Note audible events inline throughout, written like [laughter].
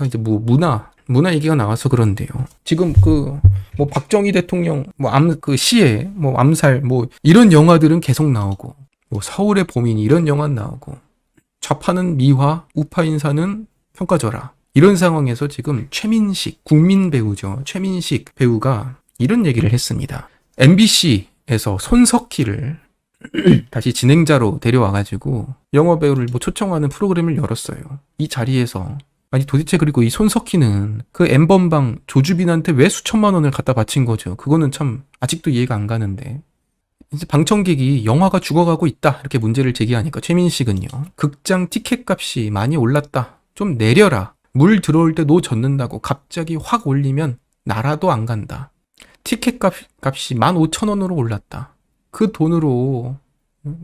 아까 이제 뭐 문화 문화 얘기가 나와서 그런데요. 지금 그 뭐 박정희 대통령 뭐암그 시해 뭐 암살 뭐 이런 영화들은 계속 나오고 뭐 서울의 봄인 이런 영화 나오고 좌파는 미화 우파 인사는 평가줘라 이런 상황에서 지금 최민식 국민 배우죠 최민식 배우가 이런 얘기를 했습니다. MBC에서 손석희를 [clears throat] 다시 진행자로 데려와가지고 영화 배우를 뭐 초청하는 프로그램을 열었어요. 이 자리에서 아니 도대체 그리고 이 손석희는 그 엠번방 조주빈한테 왜 수천만 원을 갖다 바친 거죠? 그거는 참 아직도 이해가 안 가는데. 이제 방청객이 영화가 죽어가고 있다 이렇게 문제를 제기하니까 최민식은요. 극장 티켓 값이 많이 올랐다. 좀 내려라. 물 들어올 때 노 젓는다고 갑자기 확 올리면 나라도 안 간다. 티켓 값, 값이 15,000원으로 올랐다. 그 돈으로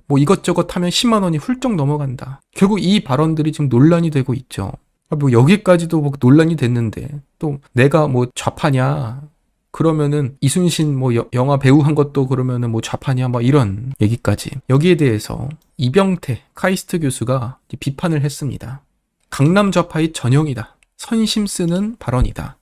뭐 이것저것 하면 10만 원이 훌쩍 넘어간다. 결국 이 발언들이 지금 논란이 되고 있죠. 아, 뭐 여기까지도 뭐 논란이 됐는데 또 내가 뭐 좌파냐 그러면은 이순신 뭐 여- 영화 배우 한 것도 그러면은 뭐 좌파냐 뭐 이런 얘기까지 여기에 대해서 이병태 카이스트 교수가 비판을 했습니다. 강남 좌파의 전형이다. 선심 쓰는 발언이다.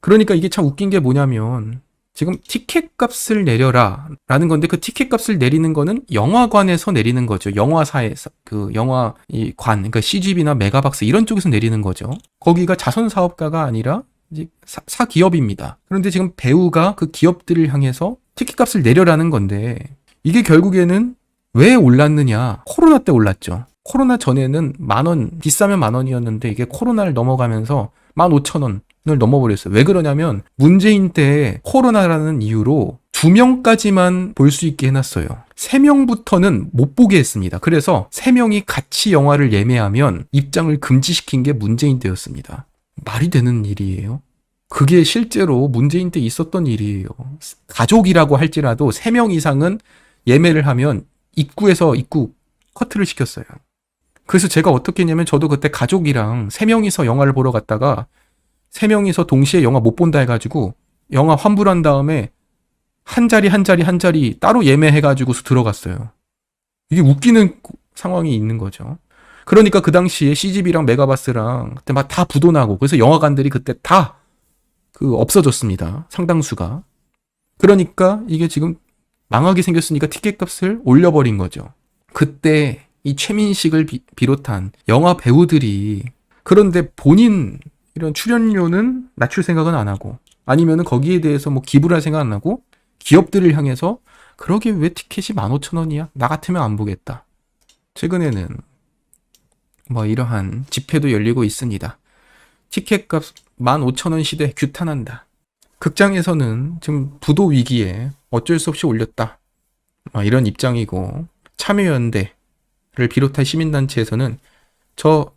그러니까 이게 참 웃긴 게 뭐냐면 지금 티켓 값을 내려라 라는 건데 그 티켓 값을 내리는 거는 영화관에서 내리는 거죠. 영화사에서 그 영화 이 관 그러니까 CGV나 메가박스 이런 쪽에서 내리는 거죠. 거기가 자선 사업가가 아니라 이제 사, 사 기업입니다. 그런데 지금 배우가 그 기업들을 향해서 티켓 값을 내려라는 건데 이게 결국에는 왜 올랐느냐? 코로나 때 올랐죠. 코로나 전에는 만 원, 비싸면 만 원이었는데 이게 코로나를 넘어가면서 만 오천 원 을 넘어버렸어요. 왜 그러냐면 문재인 때 코로나라는 이유로 두 명까지만 볼 수 있게 해놨어요. 세 명부터는 못 보게 했습니다. 그래서 세 명이 같이 영화를 예매하면 입장을 금지시킨 게 문재인 때였습니다. 말이 되는 일이에요. 그게 실제로 문재인 때 있었던 일이에요. 가족이라고 할지라도 3명 이상은 예매를 하면 입구에서 입구 커트를 시켰어요. 그래서 제가 어떻게 했냐면 저도 그때 가족이랑 3명이서 영화를 보러 갔다가 3명이서 동시에 영화 못 본다 해가지고 영화 환불한 다음에 한 자리 한 자리 한 자리 따로 예매해가지고 들어갔어요. 이게 웃기는 상황이 있는 거죠. 그러니까 그 당시에 CGV랑 메가바스랑 그때 막 다 부도나고 그래서 영화관들이 그때 다 그 없어졌습니다. 상당수가. 그러니까 이게 지금 망하게 생겼으니까 티켓 값을 올려버린 거죠. 그때 이 최민식을 비, 비롯한 영화 배우들이 그런데 본인 이런 출연료는 낮출 생각은 안 하고 아니면은 거기에 대해서 뭐 기부를 할 생각 안 하고 기업들을 향해서 그러게 왜 티켓이 15,000원이야? 나 같으면 안 보겠다. 최근에는 뭐 이러한 집회도 열리고 있습니다. 티켓값 15,000원 시대 규탄한다. 극장에서는 지금 부도 위기에 어쩔 수 없이 올렸다. 아, 이런 입장이고 참여연대를 비롯한 시민단체에서는 저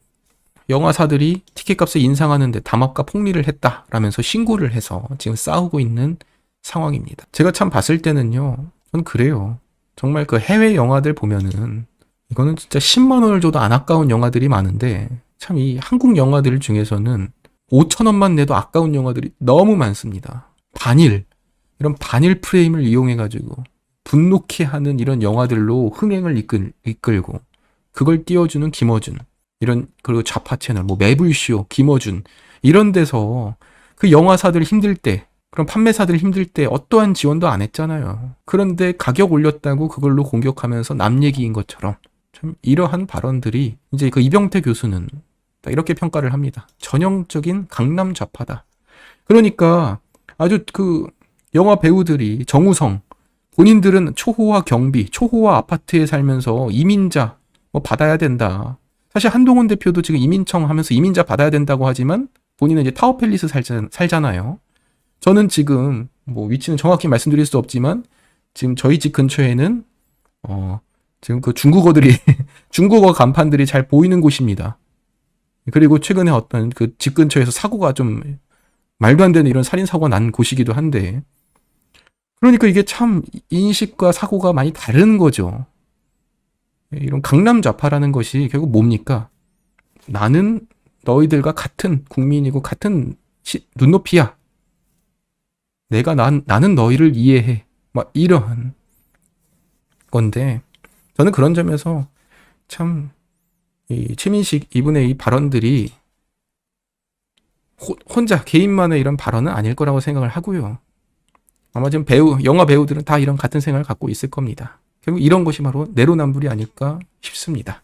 영화사들이 티켓값을 인상하는데 담합과 폭리를 했다라면서 신고를 해서 지금 싸우고 있는 상황입니다. 제가 참 봤을 때는요, 전 그래요. 정말 그 해외 영화들 보면은 이거는 진짜 10만 원을 줘도 안 아까운 영화들이 많은데 참 이 한국 영화들 중에서는 5천 원만 내도 아까운 영화들이 너무 많습니다. 반일 이런 반일 프레임을 이용해 가지고 분노케 하는 이런 영화들로 흥행을 이끌, 이끌고 그걸 띄워주는 김어준 이런 그리고 좌파 채널 뭐 매불쇼 김어준 이런 데서 그 영화사들 힘들 때 그런 판매사들 힘들 때 어떠한 지원도 안 했잖아요. 그런데 가격 올렸다고 그걸로 공격하면서 남 얘기인 것처럼 참 이러한 발언들이 이제 그 이병태 교수는 딱 이렇게 평가를 합니다. 전형적인 강남 좌파다. 그러니까 아주 그 영화 배우들이 정우성 본인들은 초호화 경비, 초호화 아파트에 살면서 이민자 뭐 받아야 된다. 사실 한동훈 대표도 지금 이민청 하면서 이민자 받아야 된다고 하지만 본인은 이제 타워팰리스 살자, 살잖아요. 저는 지금 뭐 위치는 정확히 말씀드릴 수 없지만 지금 저희 집 근처에는 어 지금 그 중국어들이 [laughs] 중국어 간판들이 잘 보이는 곳입니다. 그리고 최근에 어떤 그 집 근처에서 사고가 좀 말도 안 되는 이런 살인 사고가 난 곳이기도 한데 그러니까 이게 참 인식과 사고가 많이 다른 거죠. 이런 강남 좌파라는 것이 결국 뭡니까? 나는 너희들과 같은 국민이고 같은 시, 눈높이야. 내가 난, 나는 너희를 이해해. 막 이러한 건데 저는 그런 점에서 참 이 최민식 이분의 이 발언들이 호, 혼자 개인만의 이런 발언은 아닐 거라고 생각을 하고요. 아마 지금 배우 영화 배우들은 다 이런 같은 생각을 갖고 있을 겁니다. 결국 이런 것이 바로 내로남불이 아닐까 싶습니다.